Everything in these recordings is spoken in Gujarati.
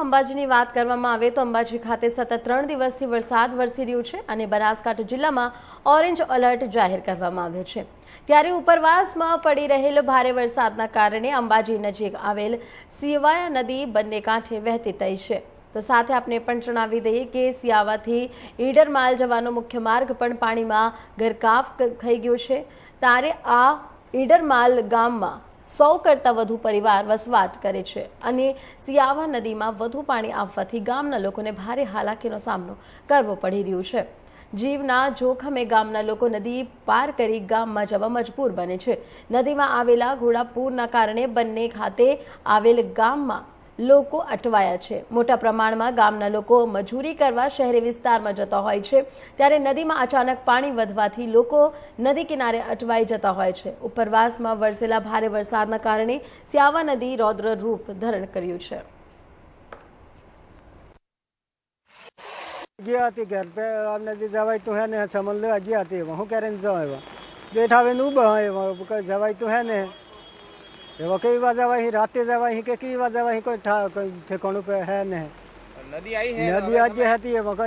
અંબાજીની વાત કરવામાં આવે તો અંબાજી ખાતે સતત ત્રણ દિવસથી વરસાદ વરસી રહ્યું છે અને બનાસકાંઠા જિલ્લામાં ઓરેન્જ એલર્ટ જાહેર કરવામાં આવ્યો છે. ત્યારે ઉપરવાસમાં પડી રહેલ ભારે વરસાદના કારણે અંબાજી નજીક આવેલ સિવાયા નદી બંને કાંઠે વહેતી થઈ છે. તો સાથે આપણે પણ જણાવી દઈએ કે સિયાવાથી ઈડર માલ જવાનો મુખ્ય માર્ગ પણ પાણીમાં ગરકાવ થઈ ગયો છે. ત્યારે આ ઈડર માલ ગામમાં સો કરતાં વધુ પરિવાર વસવાટ કરે છે. અને સિયાવા નદીમાં વધુ પાણી આવવાથી ગામના લોકોને ભારે હાલાકીનો સામનો કરવો પડી રહ્યો છે. જીવના જોખમે ગામના લોકો નદી પાર કરી ગામમાં જવા મજબૂર બને છે. નદીમાં આવેલા ઘોડાપૂરના કારણે બંને ખાતે આવેલ ગામમાં લોકો અટવાયા છે. મોટા પ્રમાણમાં ગામના લોકો મજૂરી કરવા શહેરી વિસ્તારમાં જતા હોય છે. ત્યારે નદીમાં અચાનક પાણી વધવાથી લોકો નદી કિનારે અટવાઈ જતા હોય છે. ઉપરવાસમાં વરસેલા ભારે વરસાદના કારણે સ્યાવા નદી રૌદ્ર રૂપ ધારણ કર્યું છે. ગયા હતી ઘર. પે અમને જે જવાય તો હે ને સમલ લેવા ગયા હતી. હું ક્યારે જવા જેઠ આવે ને ઊભા જવાય તો હે ને. एगो के वजह रात जवा ही के की वजह वही कोई कोई ठिकानों पे है नहीं। नदी आई है? नदी आज है ती है वका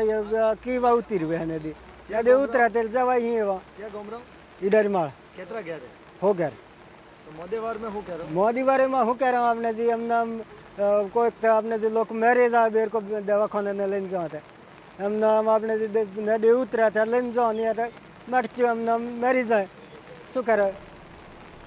की वा उतर हुए है नदी? नदी उतरा तो तेल जवा ही है वा। क्या घूम रहा हूँ इधर मार कितना गहरे हो गहरे तो मोदी बारे में हूँ कह रहा हूँ। मोदी बारे में हूँ कह रहा हूँ आपने जी हमने कोई तो आपने जी लोग मैरिज आ बेर को दवाखाने ने लेने जाते हमने हम आपने जी नदी उतरा था लेने जाने मर क्यों हमने मैरिज है શું કરે